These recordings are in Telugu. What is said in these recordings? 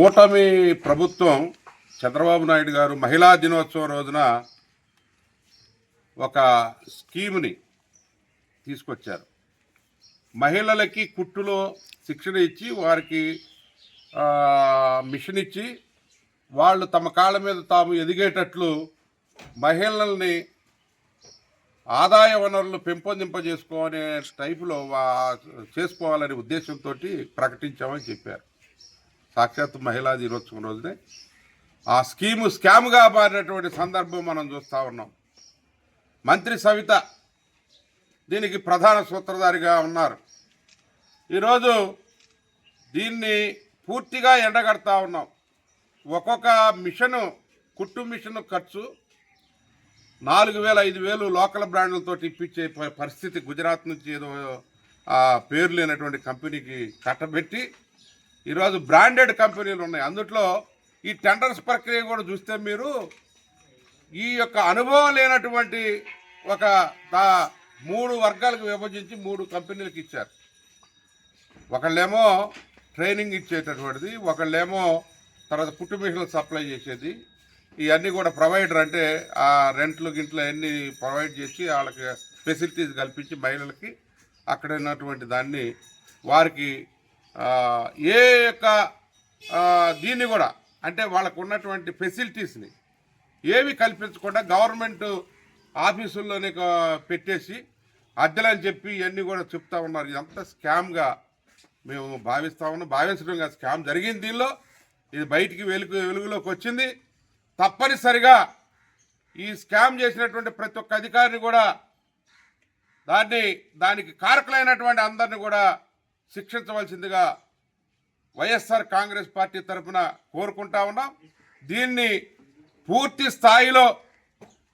కూటమి ప్రభుత్వం చంద్రబాబు నాయుడు గారు మహిళా దినోత్సవం రోజున ఒక స్కీమ్ని తీసుకొచ్చారు. మహిళలకి కుట్టులో శిక్షణ ఇచ్చి వారికి మిషన్ ఇచ్చి వాళ్ళు తమ కాళ్ళ మీద తాము ఎదిగేటట్లు మహిళల్ని ఆదాయ వనరులు పెంపొందింపజేసుకోనే టైపులో చేసుకోవాలనే ఉద్దేశంతో ప్రకటించామని చెప్పారు. సాక్షాత్ మహిళా దినోత్సవం రోజునే. ఆ స్కీము స్కామ్గా మారినటువంటి సందర్భం మనం చూస్తూ ఉన్నాం. మంత్రి సవిత దీనికి ప్రధాన సూత్రధారిగా ఉన్నారు. ఈరోజు దీన్ని పూర్తిగా ఎండగడతా ఉన్నాం. ఒక్కొక్క మిషను కుట్టు మిషన్ ఖర్చు నాలుగు వేల ఐదు వేలు లోకల్ బ్రాండ్లతో ఇప్పించే పరిస్థితి గుజరాత్ నుంచి ఏదో ఆ, పేరు లేనటువంటి కంపెనీకి కట్టబెట్టి ఈరోజు బ్రాండెడ్ కంపెనీలు ఉన్నాయి. అందుట్లో ఈ టెండర్స్ ప్రక్రియ కూడా చూస్తే మీరు ఈ యొక్క అనుభవం లేనటువంటి ఒక మూడు వర్గాలకు విభజించి మూడు కంపెనీలకు ఇచ్చారు. ఒకళ్ళేమో ట్రైనింగ్ ఇచ్చేటటువంటిది ఒకళ్ళేమో తర్వాత కుట్టు మిషన్లు సప్లై చేసేది. ఇవన్నీ కూడా ప్రొవైడర్ అంటే ఆ రెంట్లు గింట్లు అన్నీ ప్రొవైడ్ చేసి వాళ్ళకి ఫెసిలిటీస్ కల్పించి మహిళలకి అక్కడ ఉన్నటువంటి దాన్ని వారికి ఏ యొక్క దీన్ని కూడా అంటే వాళ్ళకు ఉన్నటువంటి ఫెసిలిటీస్ని ఏవి కల్పించకుండా గవర్నమెంట్ ఆఫీసుల్లోనే పెట్టేసి అద్దెలని చెప్పి ఇవన్నీ కూడా చెప్తా ఉన్నారు. ఇదంతా స్కామ్గా మేము భావిస్తా ఉన్నాం. భావించడంగా స్కామ్ జరిగింది దీనిలో. ఇది బయటికి వెలుగు వెలుగులోకి వచ్చింది. తప్పనిసరిగా ఈ స్కామ్ చేసినటువంటి ప్రతి ఒక్క అధికారిని కూడా దాన్ని దానికి కారకులైనటువంటి అందరిని కూడా శిక్షించవలసిందిగా వైఎస్ఆర్ కాంగ్రెస్ పార్టీ తరఫున కోరుకుంటా ఉన్నాం. దీన్ని పూర్తి స్థాయిలో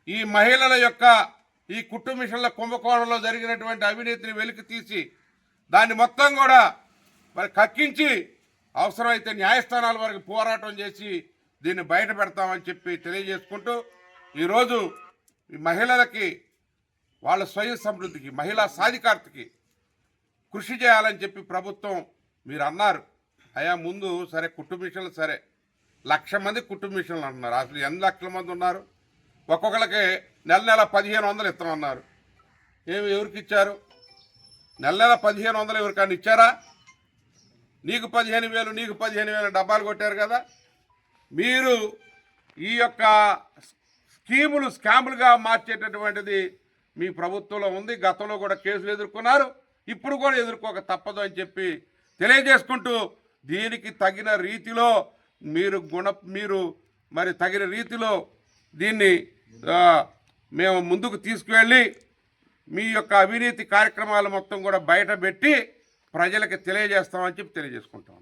ఈ మహిళల యొక్క ఈ కుటుంబిషన్ల మిషన్ల కుంభకోణంలో జరిగినటువంటి అవినీతిని వెలికి తీసి దాన్ని మొత్తం కూడా మరి కక్కించి అవసరమైతే న్యాయస్థానాల వరకు పోరాటం చేసి దీన్ని బయట పెడతామని చెప్పి తెలియజేసుకుంటూ ఈరోజు ఈ మహిళలకి వాళ్ళ స్వయం సమృద్ధికి మహిళా సాధికారతకి కృషి చేయాలని చెప్పి ప్రభుత్వం మీరు అన్నారు. అయా ముందు సరే కుటుంబీషన్లు సరే. లక్ష మంది కుటుంబీషన్లు మిషన్లు అంటున్నారు. అసలు ఎన్ని లక్షల మంది ఉన్నారు? ఒక్కొక్కరికి నెల నెల పదిహేను వందలు ఇస్తామన్నారు. ఏమి ఎవరికి ఇచ్చారు? నెల నెల పదిహేను వందలు ఎవరికైనా ఇచ్చారా? నీకు పదిహేను వేలు నీకు పదిహేను వేలు డబ్బాలు కొట్టారు కదా. మీరు ఈ యొక్క స్కీములు స్కాములుగా మార్చేటటువంటిది మీ ప్రభుత్వంలో ఉంది. గతంలో కూడా కేసులు ఎదుర్కొన్నారు. ఇప్పుడు కూడా ఎదుర్కోక తప్పదు అని చెప్పి తెలియజేసుకుంటూ దీనికి తగిన రీతిలో మీరు గుణ మీరు మరి తగిన రీతిలో దీన్ని మేము ముందుకు తీసుకువెళ్ళి మీ యొక్క అవినీతి కార్యక్రమాలు మొత్తం కూడా బయట పెట్టి ప్రజలకు తెలియజేస్తామని చెప్పి తెలియజేసుకుంటాం.